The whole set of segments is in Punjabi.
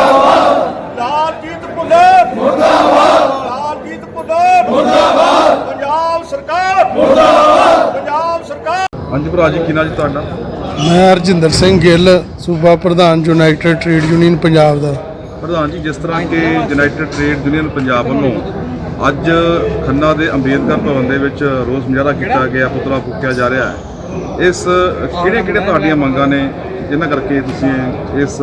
ਯੂਨੀਅਨ ਜਿੰਦਾਬਾਦ ਲਾਲਜੀਤ ਭੁੱਲਰ। ਮੁਰਦਾਬਾਦ। ਲਾਲਜੀਤ ਭੁੱਲਰ। ਮੁਰਦਾਬਾਦ। ਪੰਜਾਬ ਸਰਕਾਰ। ਮੁਰਦਾਬਾਦ। ਪੰਜਾਬ ਸਰਕਾਰ। ਹਾਂਜੀ ਭਰਾ ਜੀ ਕੀ ਨਾਂ ਜੀ ਤੁਹਾਡਾ? ਮੈਂ ਹਰਜਿੰਦਰ ਸਿੰਘ ਗਿੱਲ ਸੂਬਾ ਪ੍ਰਧਾਨ ਯੂਨਾਈਟਿਡ ਟ੍ਰੇਡ ਯੂਨੀਅਨ ਪੰਜਾਬ ਦਾ। ਪ੍ਰਧਾਨ ਜੀ ਜਿਸ ਤਰ੍ਹਾਂ ਕਿ ਯੂਨਾਈਟਿਡ ਟ੍ਰੇਡ ਯੂਨੀਅਨ ਪੰਜਾਬ ਵੱਲੋਂ ਅੱਜ ਖੰਨਾ ਦੇ ਅੰਬੇਦਕਰ ਭਵਨ ਦੇ ਵਿੱਚ ਰੋਸ ਮੁਜ਼ਾਹਰਾ ਕੀਤਾ ਗਿਆ ਪੁਤਲਾ ਫੂਕਿਆ ਜਾ ਰਿਹਾ ਹੈ। ਇਸ ਕਿਹੜੇ ਕਿਹੜੇ ਤੁਹਾਡੀਆਂ ਮੰਗਾਂ ਨੇ? ਜਿਨ੍ਹਾਂ ਕਰਕੇ ਤੁਸੀਂ ਇਸ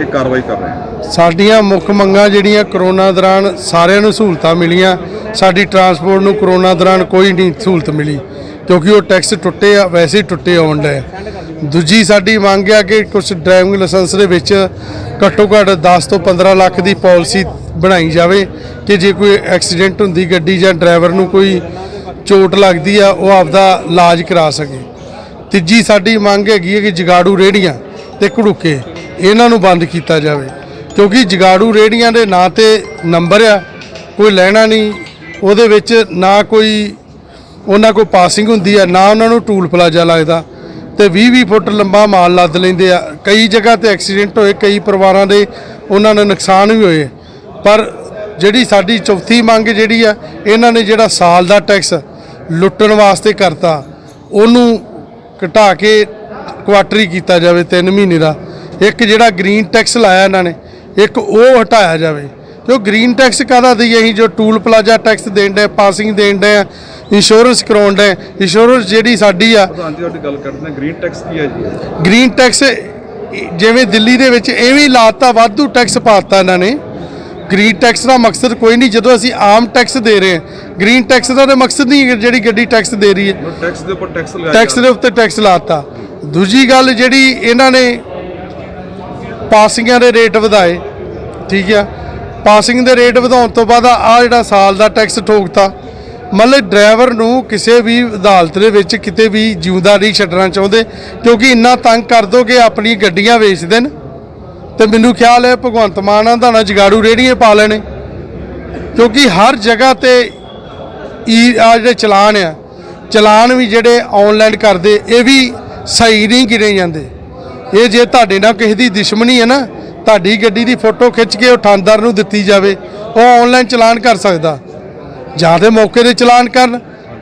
ਇਹ ਕਾਰਵਾਈ ਕਰ ਰਹੇ ਹੋ? ਸਾਡੀਆਂ ਮੁੱਖ ਮੰਗਾਂ ਜਿਹੜੀਆਂ ਕਰੋਨਾ ਦੌਰਾਨ ਸਾਰਿਆਂ ਨੂੰ ਸਹੂਲਤਾਂ ਮਿਲੀਆਂ, ਸਾਡੀ ਟਰਾਂਸਪੋਰਟ ਨੂੰ ਕਰੋਨਾ ਦੌਰਾਨ ਕੋਈ ਨਹੀਂ ਸਹੂਲਤ ਮਿਲੀ, ਕਿਉਂਕਿ ਉਹ ਟੈਕਸ ਟੁੱਟੇ ਆ, ਵੈਸੇ ਹੀ ਟੁੱਟੇ ਆਉਣ ਡਏ ਦੂਜੀ ਸਾਡੀ ਮੰਗ ਆ ਕਿ ਕੁਝ ਡਰਾਈਵਿੰਗ ਲਾਇਸੈਂਸ ਦੇ ਵਿੱਚ ਘੱਟੋ ਘੱਟ 10 ਤੋਂ 15 ਲੱਖ ਦੀ ਪਾਲਿਸੀ ਬਣਾਈ ਜਾਵੇ, ਕਿ ਜੇ ਕੋਈ ਐਕਸੀਡੈਂਟ ਹੁੰਦੀ ਗੱਡੀ ਜਾਂ ਡਰਾਈਵਰ ਨੂੰ ਕੋਈ ਚੋਟ ਲੱਗਦੀ ਆ, ਉਹ ਆਪਦਾ ਇਲਾਜ ਕਰਾ ਸਕੇ। ਤੀਜੀ ਸਾਡੀ ਮੰਗ ਹੈਗੀ ਹੈ ਕਿ ਜਗਾੜੂ ਰੇੜੀਆਂ ਤੇ ਘੜੂਕੇ ਇਹਨਾਂ ਨੂੰ ਬੰਦ ਕੀਤਾ ਜਾਵੇ। ਕਿਉਂਕਿ ਜਗਾੜੂ ਰੇੜੀਆਂ ਦੇ ਨਾਂ ਤੇ ਨੰਬਰ ਆ, ਕੋਈ ਲੈਣਾ ਨਹੀਂ, ਉਹਦੇ ਵਿੱਚ ਨਾ ਕੋਈ, ਉਹਨਾਂ ਕੋਲ ਪਾਸਿੰਗ ਹੁੰਦੀ ਆ, ਨਾ ਉਹਨਾਂ ਨੂੰ ਟੂਲ ਪਲਾਜ਼ਾ ਲੱਗਦਾ। ਤੇ 20-20 ਫੁੱਟ ਲੰਬਾ ਮਾਲ ਲੱਦ ਲੈਂਦੇ ਆ। ਕਈ ਜਗ੍ਹਾ ਤੇ ਐਕਸੀਡੈਂਟ ਹੋਏ, ਕਈ ਪਰਿਵਾਰਾਂ ਦੇ ਉਹਨਾਂ ਨੂੰ ਨੁਕਸਾਨ ਵੀ ਹੋਏ। ਪਰ ਜਿਹੜੀ ਸਾਡੀ ਚੌਥੀ ਮੰਗ ਜਿਹੜੀ ਆ, ਇਹਨਾਂ ਨੇ ਜਿਹੜਾ ਸਾਲ ਦਾ ਟੈਕਸ ਲੁੱਟਣ ਵਾਸਤੇ ਕਰਤਾ, ਉਹਨੂੰ ਘਟਾ ਕੇ ਕੁਆਟਰੀ ਕੀਤਾ ਜਾਵੇ 3 ਮਹੀਨੇ ਦਾ। ਇੱਕ ਜਿਹੜਾ ਗ੍ਰੀਨ ਟੈਕਸ ਲਾਇਆ ਇਹਨਾਂ ਨੇ ਇੱਕ ਉਹ ਹਟਾਇਆ ਜਾਵੇ। ਜੋ ਗ੍ਰੀਨ ਟੈਕਸ ਕਾਹਦਾ ਦਈਏ ਅਸੀਂ ਜੋ ਟੂਲ ਪਲਾਜ਼ਾ ਟੈਕਸ ਦੇਣ ਦੇ ਪਾਸਿੰਗ ਦੇਣ ਦੇ ਇੰਸ਼ੋਰੈਂਸ ਕਰਾਉਣ ਦੇ ਇੰਸ਼ੋਰੈਂਸ ਜਿਹੜੀ ਸਾਡੀ ਆ ਪ੍ਰਧਾਨ ਜੀ ਤੁਹਾਡੀ ਗੱਲ ਕਰਦੇ ਹਾਂ ਗ੍ਰੀਨ ਟੈਕਸ ਕੀ ਹੈ ਜੀ? ਗ੍ਰੀਨ ਟੈਕਸ ਜਿਵੇਂ ਦਿੱਲੀ ਦੇ ਵਿੱਚ ਇਹ ਵੀ ਲਾਤਾ ਵਾਧੂ ਟੈਕਸ ਪਾਤਾ ਇਹਨਾਂ ਨੇ। ਗ੍ਰੀਨ ਟੈਕਸ ਦਾ ਮਕਸਦ ਕੋਈ ਨਹੀਂ ਜਦੋਂ ਅਸੀਂ ਆਮ ਟੈਕਸ ਦੇ ਰਹੇ ਹਾਂ ਗ੍ਰੀਨ ਟੈਕਸ ਦਾ ਤਾਂ ਮਕਸਦ ਨਹੀਂ ਹੈ ਜਿਹੜੀ ਗੱਡੀ ਟੈਕਸ ਦੇ ਰਹੀ ਹੈ। ਟੈਕਸ ਦੇ ਉੱਪਰ ਟੈਕਸ ਲਗਾਇਆ ਟੈਕਸ ਦੇ ਉੱਤੇ ਟੈਕਸ ਲਾਤਾ। ਦੂਜੀ ਗੱਲ ਜਿਹੜੀ ਇਹਨਾਂ ਨੇ ਪਾਸਿੰਗਾਂ ਦੇ ਰੇਟ ਵਧਾਏ ਠੀਕ ਆ? ਪਾਸਿੰਗ ਦੇ ਰੇਟ ਵਧਾਉਣ ਤੋਂ ਬਾਅਦ ਆ ਜਿਹੜਾ ਸਾਲ ਦਾ ਟੈਕਸ ਠੋਕਤਾ ਮਤਲਬ ਡਰਾਈਵਰ ਨੂੰ ਕਿਸੇ ਵੀ ਅਦਾਲਤ ਦੇ ਵਿੱਚ ਕਿਤੇ ਵੀ ਜਿਉਂਦਾ ਨਹੀਂ ਛੱਡਣਾ ਚਾਹੁੰਦੇ ਕਿਉਂਕਿ ਇੰਨਾ ਤੰਗ ਕਰ ਦੋ ਕਿ ਆਪਣੀ ਗੱਡੀਆਂ ਵੇਚ ਦੇਣ। ਤੇ ਮੈਨੂੰ ਖਿਆਲ ਹੈ ਭਗਵੰਤ ਮਾਨ ਦਾ ਨਾ ਜਗਾੜੂ ਰੇੜੀਆਂ ਪਾ ਲੈਣੇ। ਕਿਉਂਕਿ ਹਰ ਜਗ੍ਹਾ ਤੇ ਈ, ਆ ਜਿਹੜੇ ਚਲਾਨ ਆ, ਚਲਾਨ ਵੀ ਜਿਹੜੇ ਆਨਲਾਈਨ ਕਰਦੇ, ਇਹ ਵੀ ਸਹੀ ਨਹੀਂ ਗਿਣੇ ਜਾਂਦੇ। ਇਹ ਜੇ ਤੁਹਾਡੇ ਨਾਲ ਕਿਸੇ ਦੀ ਦੁਸ਼ਮਣੀ ਹੈ ਨਾ, ਤੁਹਾਡੀ ਗੱਡੀ ਦੀ ਫੋਟੋ ਖਿੱਚ ਕੇ ਉਹ ਥਾਣੇਦਾਰ ਨੂੰ ਦਿੱਤੀ ਜਾਵੇ, ਉਹ ਆਨਲਾਈਨ ਚਲਾਨ ਕਰ ਸਕਦਾ। ਜਾਂ ਤੇ ਮੌਕੇ ਤੇ ਚਲਾਨ ਕਰਨ,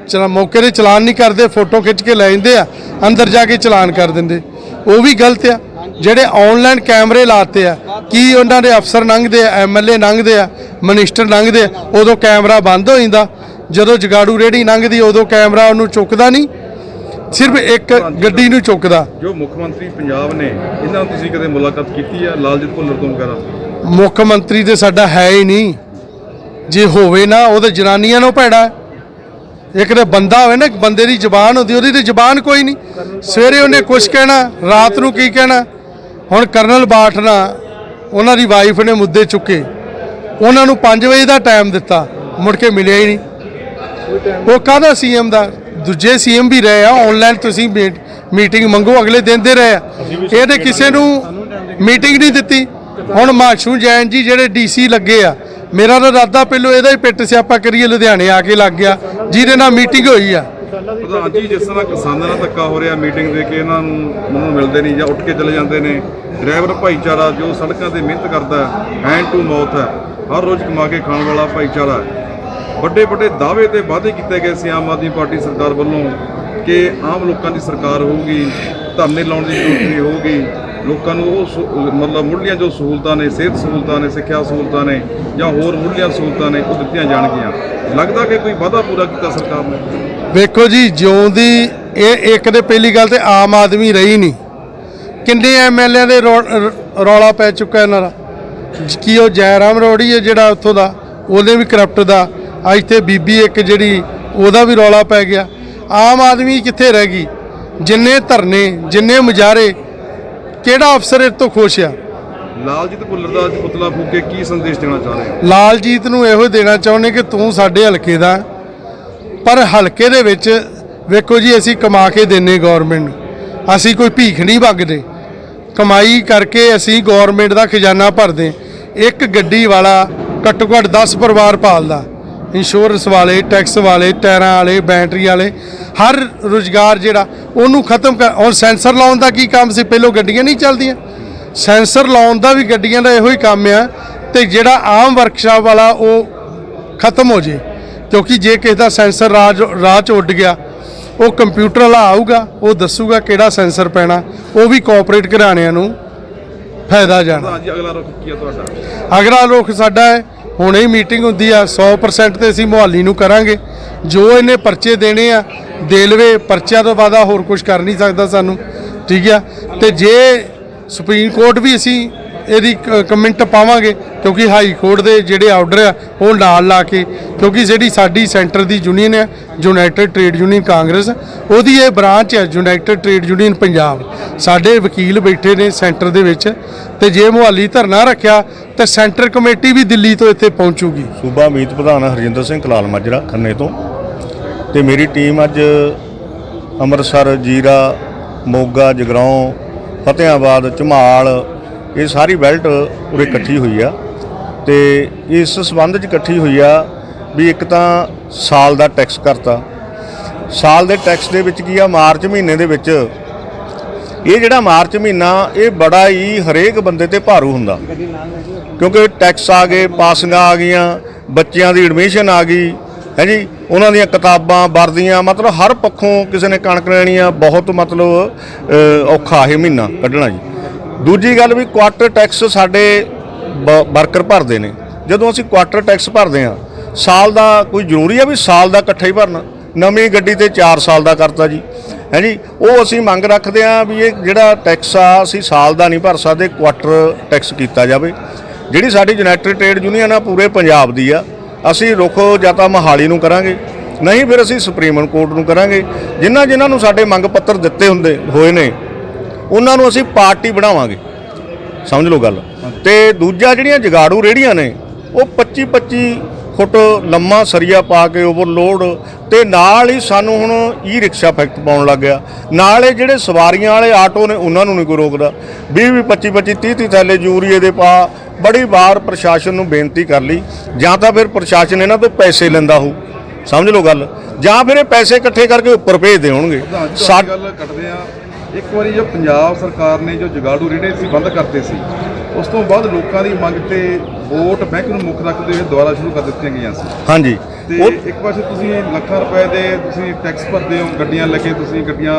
ਚਲਾ, ਮੌਕੇ ਤੇ ਚਲਾਨ ਨਹੀਂ ਕਰਦੇ, ਫੋਟੋ ਖਿੱਚ ਕੇ ਲੈ ਜਾਂਦੇ ਆ, ਅੰਦਰ ਜਾ ਕੇ ਚਲਾਨ ਕਰ ਦਿੰਦੇ। ਉਹ ਵੀ ਗਲਤ ਆ। ਜਿਹੜੇ ਆਨਲਾਈਨ ਕੈਮਰੇ ਲਾਤੇ ਆ ਕੀ ਉਹਨਾਂ ਦੇ ਅਫਸਰ ਲੰਘਦੇ ਆ ਐਮਐਲਏ ਲੰਘਦੇ ਆ ਮਿਨਿਸਟਰ ਲੰਘਦੇ ਆ ਉਦੋਂ ਕੈਮਰਾ ਬੰਦ ਹੋ ਜਾਂਦਾ। ਜਦੋਂ ਜਗਾੜੂ ਰੇੜੀ ਲੰਘਦੀ ਉਦੋਂ ਕੈਮਰਾ ਉਹਨੂੰ ਚੁੱਕਦਾ ਨਹੀਂ। ਸਿਰਫ ਇੱਕ ਗੱਡੀ ਨੂੰ ਚੁੱਕਦਾ। ਜੋ ਮੁੱਖ ਮੰਤਰੀ ਪੰਜਾਬ ਨੇ ਇਹਨਾਂ ਨਾਲ ਤੁਸੀਂ ਕਦੇ ਮੁਲਾਕਾਤ ਕੀਤੀ ਹੈ ਲਾਲਜੀਤ ਭੁੱਲਰ ਤੋਂ ਵਗੈਰਾ? ਮੁੱਖ ਮੰਤਰੀ ਤੇ ਸਾਡਾ ਹੈ ਹੀ ਨਹੀਂ। ਜੇ ਹੋਵੇ ਨਾ ਉਹ ਤੇ ਜਨਾਨੀਆਂ ਨੂੰ ਭੈੜਾ। ਇੱਕ ਤੇ ਬੰਦਾ ਹੋਵੇ ਨਾ ਬੰਦੇ ਦੀ ਜ਼ੁਬਾਨ ਹੁੰਦੀ ਉਹਦੀ ਤੇ ਜ਼ੁਬਾਨ ਕੋਈ ਨਹੀਂ। ਸਵੇਰੇ ਉਹਨੇ ਕੁਝ ਕਹਿਣਾ ਰਾਤ ਨੂੰ ਕੀ ਕਹਿਣਾ? ਹੁਣ ਕਰਨਲ ਬਾਠ ਨਾ ਉਹਨਾਂ ਦੀ ਵਾਈਫ ਨੇ ਮੁੱਦੇ ਚੁੱਕੇ। ਉਹਨਾਂ ਨੂੰ 5 ਵਜੇ ਦਾ ਟਾਈਮ ਦਿੱਤਾ ਮੁੜ ਕੇ ਮਿਲਿਆ ਹੀ ਨਹੀਂ। ਉਹ ਕਾਹਦਾ ਸੀਐਮ ਦਾ? ਦੂਜੇ ਸੀਐਮ ਵੀ ਰਹੇ ਆ ਆਨਲਾਈਨ ਤੁਸੀਂ ਮੀਟਿੰਗ ਮੰਗੋ ਅਗਲੇ ਦਿਨ ਦੇ ਰਹੇ ਆ। ਇਹ ਤੇ ਕਿਸੇ ਨੂੰ ਮੀਟਿੰਗ ਨਹੀਂ ਦਿੱਤੀ। ਹੁਣ ਮਾਸ਼ੂ ਜੈਨ ਜੀ ਜਿਹੜੇ ਡੀਸੀ ਲੱਗੇ ਆ ਮੇਰਾ ਤਾਂ ਇਰਾਦਾ ਪਹਿਲੋਂ ਇਹਦਾ ਹੀ ਪਿੱਟ ਸਿਆਪਾ ਕਰੀਏ ਲੁਧਿਆਣੇ ਆ ਕੇ ਲੱਗ ਗਿਆ ਜਿਹਦੇ ਨਾਲ ਮੀਟਿੰਗ ਹੋਈ ਆ। ਪ੍ਰਧਾਨ ਜੀ ਜਿਸ ਤਰ੍ਹਾਂ ਕਿਸਾਨਾਂ ਨਾਲ ਧੱਕਾ ਹੋ ਰਿਹਾ ਮੀਟਿੰਗ ਦੇ ਕੇ ਇਹਨਾਂ ਨੂੰ ਉਹਨਾਂ ਨੂੰ ਮਿਲਦੇ ਨਹੀਂ ਜਾਂ ਉੱਠ ਕੇ ਚਲੇ ਜਾਂਦੇ ਨੇ। ਡਰਾਈਵਰ ਭਾਈਚਾਰਾ ਜੋ ਸੜਕਾਂ ਤੇ ਮਿਹਨਤ ਕਰਦਾ ਹੈ ਹੈਂਡ ਟੂ ਮਾਊਥ ਹੈ ਹਰ ਰੋਜ਼ ਕਮਾ ਕੇ ਖਾਣ ਵਾਲਾ ਭਾਈਚਾਰਾ ਵੱਡੇ ਵੱਡੇ ਦਾਅਵੇ ਤੇ ਵਾਅਦੇ ਕੀਤੇ ਗਏ ਸੀ ਆਮ ਆਦਮੀ ਪਾਰਟੀ ਸਰਕਾਰ ਵੱਲੋਂ ਕਿ ਆਮ ਲੋਕਾਂ ਦੀ ਸਰਕਾਰ ਹੋਊਗੀ ਧਰਨੇ ਲਾਉਣ ਦੀ ਜ਼ਰੂਰਤ ਨਹੀਂ ਹੋਊਗੀ। ਲੋਕਾਂ ਨੂੰ ਉਹ ਸਹੂ- ਮਤਲਬ ਮੁੱਢਲੀਆਂ ਜੋ ਸਹੂਲਤਾਂ ਨੇ, ਸਿਹਤ ਸਹੂਲਤਾਂ ਨੇ, ਸਿੱਖਿਆ ਸਹੂਲਤਾਂ ਨੇ ਜਾਂ ਹੋਰ ਮੁੱਢਲੀਆਂ ਸਹੂਲਤਾਂ ਨੇ, ਉਹ ਦਿੱਤੀਆਂ ਜਾਣਗੀਆਂ। ਲੱਗਦਾ ਕਿ ਕੋਈ ਵਾਅਦਾ ਪੂਰਾ ਕੀਤਾ ਸਰਕਾਰ ਨੇ? ਵੇਖੋ ਜੀ ਜਿਉਂ ਦੀ ਇਹ ਇੱਕ ਦੇ ਪਹਿਲੀ ਗੱਲ ਤੇ ਆਮ ਆਦਮੀ ਰਹੀ ਨਹੀਂ। ਕਿੰਨੇ ਐਮਐਲਏ ਦੇ ਰੌ- ਰੌਲਾ ਪੈ ਚੁੱਕਾ ਇਹਨਾਂ ਦਾ। ਜ- ਕੀ ਉਹ ਜੈਰਾਮ ਰੋੜੀ ਹੈ ਜਿਹੜਾ ਉੱਥੋਂ ਦਾ? ਉਹਦੇ ਵੀ ਕਰਪਟ ਦਾ। ਅੱਜ ਤੇ ਬੀਬੀ ਇੱਕ ਜਿਹੜੀ, ਉਹਦਾ ਵੀ ਰੌਲਾ ਪੈ ਗਿਆ। ਆਮ ਆਦਮੀ ਕਿੱਥੇ ਰਹਿ ਗਈ? ਜਿੰਨੇ ਧਰਨੇ, ਜਿੰਨੇ ਮੁਜ਼ਾਹਰੇ ਕਿਹੜਾ ਅਫਸਰ ਇਹ ਤੋਂ ਖੁਸ਼ ਆ? ਲਾਲਜੀਤ ਭੁੱਲਰ ਦਾ ਅੱਜ ਪੁਤਲਾ ਫੂਕ ਕੇ ਕੀ ਸੰਦੇਸ਼ ਦੇਣਾ ਚਾਹ ਰਹੇ ਹੋ? ਲਾਲਜੀਤ ਨੂੰ ਇਹੋ ਦੇਣਾ ਚਾਹੁੰਦੇ ਕਿ ਤੂੰ ਸਾਡੇ ਹਲਕੇ ਦਾ ਪਰ ਹਲਕੇ ਦੇ ਵਿੱਚ ਵੇਖੋ ਜੀ ਅਸੀਂ ਕਮਾ ਕੇ ਦਿੰਨੇ ਗਵਰਨਮੈਂਟ ਨੂੰ। ਅਸੀਂ ਕੋਈ ਭੀਖ ਨਹੀਂ ਮੰਗਦੇ। ਕਮਾਈ ਕਰਕੇ ਅਸੀਂ ਗਵਰਨਮੈਂਟ ਦਾ ਖਜ਼ਾਨਾ ਭਰਦੇ ਇੱਕ ਗੱਡੀ ਵਾਲਾ ਘੱਟੋ ਘੱਟ 10 ਪਰਿਵਾਰ ਪਾਲਦਾ। ਇੰਸ਼ੋਰੈਂਸ ਵਾਲੇ ਟੈਕਸ ਵਾਲੇ ਟਾਇਰਾਂ ਵਾਲੇ ਬੈਟਰੀ ਵਾਲੇ ਹਰ ਰੁਜ਼ਗਾਰ ਜਿਹੜਾ ਉਹਨੂੰ ਖਤਮ ਕਰ ਔਰ ਸੈਂਸਰ ਲਾਉਣ ਦਾ ਕੀ ਕੰਮ ਸੀ? ਪਹਿਲੋਂ ਗੱਡੀਆਂ ਨਹੀਂ ਚੱਲਦੀਆਂ। ਸੈਂਸਰ ਲਾਉਣ ਦਾ ਵੀ ਗੱਡੀਆਂ ਦਾ ਇਹੋ ਹੀ ਕੰਮ ਆ ਤੇ ਜਿਹੜਾ ਆਮ ਵਰਕਸ਼ਾਪ ਵਾਲਾ ਉਹ ਖਤਮ ਹੋ ਜੇ। ਕਿਉਂਕਿ ਜੇ ਕਿਸੇ ਦਾ ਸੈਂਸਰ ਰਾਜ ਰਾਹ 'ਚ ਉੱਡ ਗਿਆ ਉਹ ਕੰਪਿਊਟਰ ਵਾਲਾ ਆਊਗਾ ਉਹ ਦੱਸੂਗਾ ਕਿਹੜਾ ਸੈਂਸਰ ਪੈਣਾ ਉਹ ਵੀ ਕੋਆਪਰੇਟ ਘਰਾਣਿਆਂ ਨੂੰ ਫਾਇਦਾ ਜਾਣਾ। ਅਗਲਾ ਰੁਖ ਕੀ ਹੈ ਤੁਹਾਡਾ? ਅਗਲਾ ਰੁਖ ਸਾਡਾ ਹੈ ਹੁਣੇ ਹੀ ਮੀਟਿੰਗ ਹੁੰਦੀ ਆ 100% ਤੇ ਅਸੀਂ ਮੁਹਾਲੀ ਨੂੰ ਕਰਾਂਗੇ। ਜੋ ਇਹਨੇ ਪਰਚੇ ਦੇਣੇ ਆ, ਦੇ ਲਵੇ, ਪਰਚਿਆਂ ਤੋਂ ਬਾਅਦ ਹੋਰ ਕੁਝ ਕਰ ਨਹੀਂ ਸਕਦਾ ਸਾਨੂੰ, ਠੀਕ ਆ? ਤੇ ਜੇ ਸੁਪਰੀਮ ਕੋਰਟ ਵੀ ਅਸੀਂ ਇਹਦੀ ਕ- ਕਮੈਂਟ ਪਾਵਾਂਗੇ, ਕਿਉਂਕਿ ਹਾਈ ਕੋਰਟ ਦੇ ਜਿਹੜੇ ਆਰਡਰ ਆ, ਉਹ ਨਾਲ ਲਾ ਕੇ, ਕਿਉਂਕਿ ਜਿਹੜੀ ਸਾਡੀ ਸੈਂਟਰ ਦੀ ਯੂਨੀਅਨ ਹੈ ਯੂਨਾਈਟਿਡ ਟ੍ਰੇਡ ਯੂਨੀਅਨ ਕਾਂਗਰਸ, ਉਹਦੀ ਇਹ ਬ੍ਰਾਂਚ ਹੈ ਯੂਨਾਈਟਿਡ ਟ੍ਰੇਡ ਯੂਨੀਅਨ ਪੰਜਾਬ। ਸਾਡੇ ਵਕੀਲ ਬੈਠੇ ਨੇ ਸੈਂਟਰ ਦੇ ਵਿੱਚ, ਤੇ ਜੇ ਮੁਹਾਲੀ ਧਰਨਾ ਰੱਖਿਆ, ਤੇ ਸੈਂਟਰ ਕਮੇਟੀ ਵੀ ਦਿੱਲੀ ਤੋਂ ਇੱਥੇ ਪਹੁੰਚੂਗੀ। ਸੂਬਾ ਮੀਤ ਪ੍ਰਧਾਨ ਹਰਜਿੰਦਰ ਸਿੰਘ ਕਲਾਲ ਮਾਜਰਾ, ਖੰਨੇ ਤੋਂ। ਤੇ ਮੇਰੀ ਟੀਮ ਅੱਜ ਅੰਮ੍ਰਿਤਸਰ, ਜੀਰਾ, ਮੋਗਾ, ਜਗਰਾਉਂ ਫਤਿਆਬਾਦ ਝਮਾਲ ਇਹ ਸਾਰੀ ਬੈਲਟ ਉਰੇ ਇਕੱਠੀ ਹੋਈ ਆ ਤੇ ਇਸ ਸਬੰਧ 'ਚ ਇਕੱਠੀ ਹੋਈ ਆ ਵੀ ਇੱਕ ਤਾਂ ਸਾਲ ਦਾ ਟੈਕਸ ਕਰਤਾ। ਸਾਲ ਦੇ ਟੈਕਸ ਦੇ ਵਿੱਚ ਕੀ ਆ, ਮਾਰਚ ਮਹੀਨੇ ਦੇ ਵਿੱਚ ਇਹ ਜਿਹੜਾ ਮਾਰਚ ਮਹੀਨਾ, ਇਹ ਬੜਾ ਹੀ ਹਰੇਕ ਬੰਦੇ ਤੇ ਭਾਰੂ ਹੁੰਦਾ। ਕਿਉਂਕਿ ਟੈਕਸ ਆ ਗਏ, ਪਾਸਿੰਗਾਂ ਆ ਗਈਆਂ, ਬੱਚਿਆਂ ਦੀ ਐਡਮਿਸ਼ਨ ਆ ਗਈ, ਹੈ ਜੀ? ਉਹਨਾਂ ਦੀਆਂ ਕਿਤਾਬਾਂ, ਵਰਦੀਆਂ, ਮਤਲਬ ਹਰ ਪੱਖੋਂ ਕਿਸੇ ਨੇ ਕਣਕ ਲੈਣੀ ਆ, ਬਹੁਤ ਮਤਲਬ ਔਖਾ ਇਹ ਮਹੀਨਾ ਕੱਢਣਾ ਜੀ। ਦੂਜੀ ਗੱਲ ਵੀ ਕੁਆਟਰ ਟੈਕਸ ਸਾਡੇ ਵਰਕਰ ਭਰਦੇ ਨੇ। ਜਦੋਂ ਅਸੀਂ ਕੁਆਟਰ ਟੈਕਸ ਭਰਦੇ ਆ ਸਾਲ ਦਾ ਕੋਈ ਜ਼ਰੂਰੀ ਆ ਵੀ ਸਾਲ ਦਾ ਇਕੱਠਾ ਹੀ ਭਰਨਾ? ਨਵੀਂ ਗੱਡੀ ਤੇ 4 ਸਾਲ ਦਾ ਕਰਤਾ ਜੀ। ਹੈ ਜੀ? ਉਹ ਅਸੀਂ ਮੰਗ ਰੱਖਦੇ ਆ ਵੀ ਇਹ ਜਿਹੜਾ ਟੈਕਸ ਆ, ਅਸੀਂ ਸਾਲ ਦਾ ਨਹੀਂ ਭਰ ਸਕਦੇ ਕੁਆਟਰ ਟੈਕਸ ਕੀਤਾ ਜਾਵੇ। ਜਿਹੜੀ ਸਾਡੀ ਯੂਨਾਈਟਿਡ ਟ੍ਰੇਡ ਯੂਨੀਅਨ ਆ, ਪੂਰੇ ਪੰਜਾਬ ਦੀ ਆ। ਅਸੀਂ ਰੁਖ ਜਾਂ ਤਾਂ ਮਹਾਲੀ ਨੂੰ ਕਰਾਂਗੇ, ਨਹੀਂ ਫਿਰ ਅਸੀਂ ਸੁਪਰੀਮ ਕੋਰਟ ਨੂੰ ਕਰਾਂਗੇ। ਜਿਨ੍ਹਾਂ ਜਿਨ੍ਹਾਂ ਨੂੰ ਸਾਡੇ ਮੰਗ ਪੱਤਰ ਦਿੱਤੇ ਹੁੰਦੇ, ਹੋਏ ਨੇ ਉਹਨਾਂ ਨੂੰ ਅਸੀਂ ਪਾਰਟੀ ਬਣਾਵਾਂਗੇ। ਸਮਝ ਲਓ ਗੱਲ। ਤੇ ਦੂਜਾ ਜਿਹੜੀਆਂ ਜਗਾੜੂ ਰੇੜੀਆਂ ਨੇ ਉਹ 25 25 ਫੁੱਟ ਲੰਮਾ ਸਰੀਆ ਪਾ ਕੇ ਓਵਰਲੋਡ ਤੇ ਨਾਲ ਹੀ ਸਾਨੂੰ ਹੁਣ ਈ ਰਿਕਸ਼ਾ ਫੈਕਟ ਪਾਉਣ ਲੱਗ ਗਿਆ। ਨਾਲ ਇਹ ਜਿਹੜੇ ਸਵਾਰੀਆਂ ਵਾਲੇ ਆਟੋ ਨੇ ਉਹਨਾਂ ਨੂੰ ਨਹੀਂ ਕੋਈ ਰੋਕਦਾ। 20 20 25 25 30 30 ਥੈਲੇ ਯੂਰੀਏ ਦੇ ਪਾ ਬੜੀ ਵਾਰ ਪ੍ਰਸ਼ਾਸਨ ਨੂੰ ਬੇਨਤੀ ਕਰ ਲਈ। ਜਾਂ ਤਾਂ ਫਿਰ ਪ੍ਰਸ਼ਾਸਨ ਇਹਨਾਂ ਤੋਂ ਪੈਸੇ ਲੈਂਦਾ ਹੋਊ। ਸਮਝ ਲਓ ਗੱਲ। ਜਾਂ ਫਿਰ ਇਹ ਪੈਸੇ ਇਕੱਠੇ ਕਰਕੇ ਉੱਪਰ ਭੇਜਦੇ ਹੋਣਗੇ ਪ੍ਰਧਾਨ ਜੀ ਸਾ- ਤੁਹਾਡੀ ਗੱਲ ਕੱਟਦੇ ਆ ਇੱਕ ਵਾਰੀ ਜੋ ਪੰਜਾਬ ਸਰਕਾਰ ਨੇ ਜੋ ਜਗਾੜੂ ਰੇੜੇ ਸੀ, ਬੰਦ ਕਰਤੇ ਸੀ, ਉਸ ਤੋਂ ਬਾਅਦ ਲੋਕਾਂ ਦੀ ਮੰਗ ਤੇ ਵੋਟ ਬੈਂਕ ਨੂੰ ਮੁੱਖ ਰੱਖਦੇ ਹੋਏ ਦੁਬਾਰਾ ਸ਼ੁਰੂ ਕਰ ਦਿੱਤੀਆਂ ਗਈਆਂ ਸੀ। ਹਾਂਜੀ। ਤੇ ਉਹ ਇੱਕ ਪਾਸੇ ਤੁਸੀਂ ਲੱਖਾਂ ਰੁਪਏ ਦੇ ਤੁਸੀਂ ਟੈਕਸ ਭਰਦੇ ਹੋ ਗੱਡੀਆਂ ਲੈ ਕੇ ਤੁਸੀਂ ਗੱਡੀਆਂ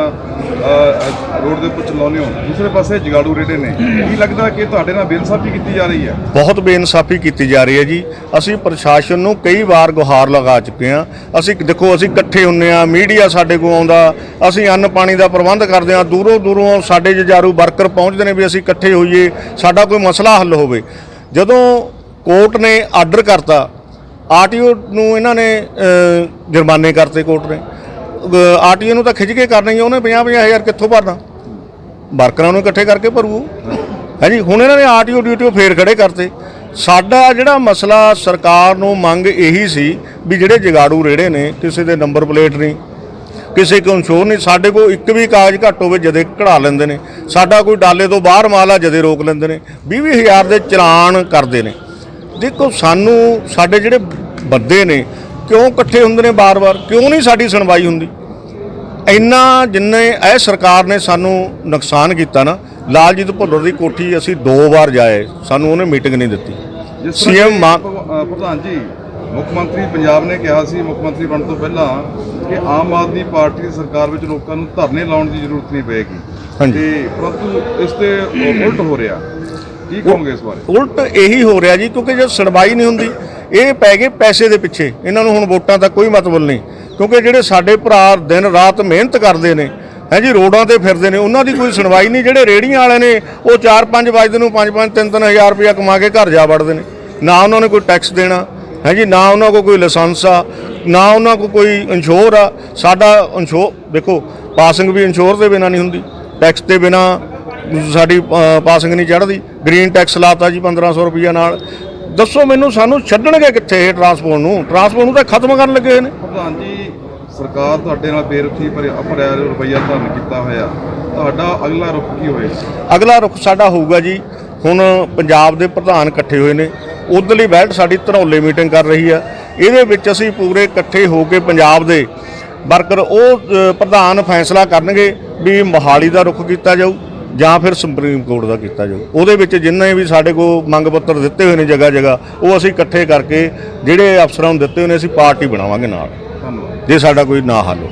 ਰੋਡ ਦੇ ਉੱਪਰ ਚਲਾਉਂਦੇ ਹੋ। ਦੂਸਰੇ ਪਾਸੇ ਜਗਾੜੂ ਰੇੜੇ ਨੇ। ਕੀ ਲੱਗਦਾ ਕਿ ਤੁਹਾਡੇ ਨਾਲ ਬੇਇਨਸਾਫੀ ਕੀਤੀ ਜਾ ਰਹੀ ਹੈ? ਬਹੁਤ ਬੇਇਨਸਾਫੀ ਕੀਤੀ ਜਾ ਰਹੀ ਹੈ ਜੀ। ਅਸੀਂ ਪ੍ਰਸ਼ਾਸਨ ਨੂੰ ਕਈ ਵਾਰ ਗੁਹਾਰ ਲਗਾ ਚੁੱਕੇ ਹਾਂ। ਅਸੀਂ ਦੇਖੋ ਅਸੀਂ ਇਕੱਠੇ ਹੁੰਨੇ ਆ ਮੀਡੀਆ ਸਾਡੇ ਕੋਲ ਆਉਂਦਾ। ਅਸੀਂ ਅੰਨ ਪਾਣੀ ਦਾ ਪ੍ਰਬੰਧ ਕਰਦੇ ਹਾਂ। ਦੂਰੋਂ ਦੂਰੋਂ ਸਾਡੇ ਜਜਾਰੂ ਵਰਕਰ ਪਹੁੰਚਦੇ ਨੇ ਵੀ ਅਸੀਂ ਇਕੱਠੇ ਹੋਈਏ। ਸਾਡਾ ਕੋਈ ਮਸਲਾ ਹੱਲ ਹੋਵੇ। ਜਦੋਂ ਕੋਰਟ ਨੇ ਆਰਡਰ ਕਰਤਾ। ਆਰਟੀਓ ਨੂੰ ਇਹਨਾਂ ਨੇ ਜੁਰਮਾਨੇ ਕਰਤੇ ਕੋਰਟ ਨੇ। ਆਰਟੀਓ ਨੂੰ ਤਾਂ ਖਿੱਚ ਕੇ ਕਰਨਾ ਹੀ ਉਹਨੇ 50 50 ਹਜ਼ਾਰ ਕਿੱਥੋਂ ਭਰਨਾ? ਵਰਕਰਾਂ ਨੂੰ ਇਕੱਠੇ ਕਰਕੇ ਭਰੂ ਹੈ ਜੀ? ਹੁਣ ਇਹਨਾਂ ਨੇ ਆਰਟੀਓ ਡਿਊਟੀ ਫੇਰ ਖੜੇ ਕਰਤੇ। ਸਾਡਾ ਜਿਹੜਾ ਮਸਲਾ ਸਰਕਾਰ ਨੂੰ ਮੰਗ ਇਹੀ ਸੀ ਵੀ ਜਿਹੜੇ ਜਗਾੜੂ ਰੇੜੇ ਨੇ, ਕਿਸੇ ਦੇ ਨੰਬਰ ਪਲੇਟ ਨਹੀਂ, ਕਿਸੇ ਕੋਲ ਇੰਸ਼ੋਰ ਨਹੀਂ, ਸਾਡੇ ਕੋਲ ਇੱਕ ਵੀ ਕਾਗਜ਼ ਘੱਟ ਹੋਵੇ ਜਦੇ ਕਢਾ ਲੈਂਦੇ ਨੇ। ਸਾਡਾ ਕੋਈ ਡਾਲੇ ਤੋਂ ਬਾਹਰ ਮਾਲ ਆ, ਜਦੇ ਰੋਕ ਲੈਂਦੇ ਨੇ। 20 ਹਜ਼ਾਰ ਦੇ ਚਲਾਨ ਕਰਦੇ ਨੇ। ਦੇਖੋ ਸਾਨੂੰ ਸਾਡੇ ਜਿਹੜੇ ਬੰਦੇ ਨੇ ਕਿਉਂ ਇਕੱਠੇ ਹੁੰਦੇ ਨੇ ਬਾਰ-ਬਾਰ? ਕਿਉਂ ਨਹੀਂ ਸਾਡੀ ਸੁਣਵਾਈ ਹੁੰਦੀ? ਇੰਨਾ ਜਿੰਨੇ ਇਹ ਸਰਕਾਰ ਨੇ ਸਾਨੂੰ ਨੁਕਸਾਨ ਕੀਤਾ ਨਾ ਲਾਲਜੀਤ ਭੁੱਲਰ ਦੀ ਕੋਠੀ ਅਸੀਂ ਦੋ ਵਾਰ ਜਾਏ ਸਾਨੂੰ ਉਹਨੇ ਮੀਟਿੰਗ ਨਹੀਂ ਦਿੱਤੀ। ਸੀਐਮ ਪ੍ਰਧਾਨ ਜੀ ਮੁੱਖ ਮੰਤਰੀ ਪੰਜਾਬ ਨੇ ਕਿਹਾ ਸੀ ਮੁੱਖ ਮੰਤਰੀ ਬਣਨ ਤੋਂ ਪਹਿਲਾਂ ਕਿ ਆਮ ਆਦਮੀ ਪਾਰਟੀ ਦੀ ਸਰਕਾਰ ਵਿੱਚ ਲੋਕਾਂ ਨੂੰ ਧਰਨੇ ਲਾਉਣ ਦੀ ਜ਼ਰੂਰਤ ਨਹੀਂ ਪਏਗੀ। ਹਾਂਜੀ। ਤੇ ਪਰੰਤੂ ਇਸ ਤੇ ਉਲਟ ਹੋ ਰਿਹਾ। ਕੀ ਕਹੋਗੇ ਇਸ ਬਾਰੇ? ਉਲਟ ਇਹੀ ਹੋ ਰਿਹਾ ਜੀ, ਕਿਉਂਕਿ ਜੇ ਸੁਣਵਾਈ ਨਹੀਂ ਹੁੰਦੀ, ਇਹ ਪੈ ਗਏ ਪੈਸੇ ਦੇ ਪਿੱਛੇ। ਇਹਨਾਂ ਨੂੰ ਹੁਣ ਵੋਟਾਂ ਦਾ ਕੋਈ ਮਤਲਬ ਨਹੀਂ। ਕਿਉਂਕਿ ਜਿਹੜੇ ਸਾਡੇ ਭਰਾ ਦਿਨ ਰਾਤ ਮਿਹਨਤ ਕਰਦੇ ਨੇ, ਹੈ ਜੀ, ਰੋਡਾਂ ਤੇ ਫਿਰਦੇ ਨੇ, ਉਹਨਾਂ ਦੀ ਕੋਈ ਸੁਣਵਾਈ ਨਹੀਂ। ਜਿਹੜੇ ਰੇੜੀਆਂ ਵਾਲੇ ਨੇ, ਉਹ 4-5 ਵਜੇ ਨੂੰ 5-5 3-3 ਹਜ਼ਾਰ ਰੁਪਇਆ ਕਮਾ ਕੇ ਘਰ ਜਾ ਵੜਦੇ ਨੇ। ਨਾ ਉਹਨਾਂ ਨੇ ਕੋਈ ਟੈਕਸ ਦੇਣਾ, ਹੈ ਜੀ, ਨਾ ਉਹਨਾਂ ਕੋਲ ਕੋਈ ਲਾਇਸੈਂਸ ਆ, ਨਾ ਉਹਨਾਂ ਕੋਲ ਕੋਈ ਇੰਸ਼ੋਰ ਆ। ਸਾਡਾ ਇੰਸ਼ੋਰ ਦੇਖੋ ਪਾਸਿੰਗ ਵੀ ਇੰਸ਼ੋਰ ਦੇ ਬਿਨਾਂ ਨਹੀਂ ਹੁੰਦੀ ਟੈਕਸ ਦੇ ਬਿਨਾਂ ਸਾਡੀ ਪਾਸਿੰਗ ਨਹੀਂ ਚੜ੍ਹਦੀ। ਗ੍ਰੀਨ ਟੈਕਸ ਲਾਤਾ ਜੀ 1500 ਰੁਪਈਆ ਨਾਲ। ਦੱਸੋ ਮੈਨੂੰ ਸਾਨੂੰ ਛੱਡਣਗੇ ਕਿੱਥੇ ਇਹ ਟਰਾਂਸਪੋਰਟ ਨੂੰ? ਟਰਾਂਸਪੋਰਟ ਨੂੰ ਤਾਂ ਖਤਮ ਕਰਨ ਲੱਗੇ ਹੋਏ ਨੇ। ਪ੍ਰਧਾਨ ਜੀ ਸਰਕਾਰ ਤੁਹਾਡੇ ਨਾਲ ਬੇਰੁਖੀ ਪਰ ਭਰਿਆ ਰੁਪਈਆ ਧਰਨ ਕੀਤਾ ਹੋਇਆ। ਤੁਹਾਡਾ ਅਗਲਾ ਰੁਖ ਕੀ ਹੋਏਗਾ? ਅਗਲਾ ਰੁਖ ਸਾਡਾ ਹੋਊਗਾ ਜੀ। ਹੁਣ ਪੰਜਾਬ ਦੇ ਪ੍ਰਧਾਨ ਇਕੱਠੇ ਹੋਏ ਨੇ। ਉਧਰਲੀ ਬੈਲਟ ਸਾਡੀ ਧਰੌਲੇ ਮੀਟਿੰਗ ਕਰ ਰਹੀ ਆ। ਇਹਦੇ ਵਿੱਚ ਅਸੀਂ ਪੂਰੇ ਇਕੱਠੇ ਹੋ ਕੇ ਪੰਜਾਬ ਦੇ ਵਰਕਰ ਉਹ ਪ੍ਰਧਾਨ ਫੈਸਲਾ ਕਰਨਗੇ ਵੀ ਮੋਹਾਲੀ ਦਾ ਰੁਖ ਕੀਤਾ ਜਾਊ। ਜਾਂ ਫਿਰ ਸੁਪਰੀਮ ਕੋਰਟ ਦਾ ਕੀਤਾ ਜਾਊ। ਉਹਦੇ ਵਿੱਚ ਜਿੰਨੇ ਵੀ ਸਾਡੇ ਕੋਲ ਮੰਗ ਪੱਤਰ ਦਿੱਤੇ ਹੋਏ ਨੇ ਜਗ੍ਹਾ ਜਗ੍ਹਾ ਉਹ ਅਸੀਂ ਇਕੱਠੇ ਕਰਕੇ ਜਿਹੜੇ ਅਫਸਰਾਂ ਨੂੰ ਦਿੱਤੇ ਹੋਏ ਨੇ ਅਸੀਂ ਪਾਰਟੀ ਬਣਾਵਾਂਗੇ ਨਾਲ। ਜੇ ਸਾਡਾ ਕੋਈ ਨਾ ਹੱਲ ਹੋ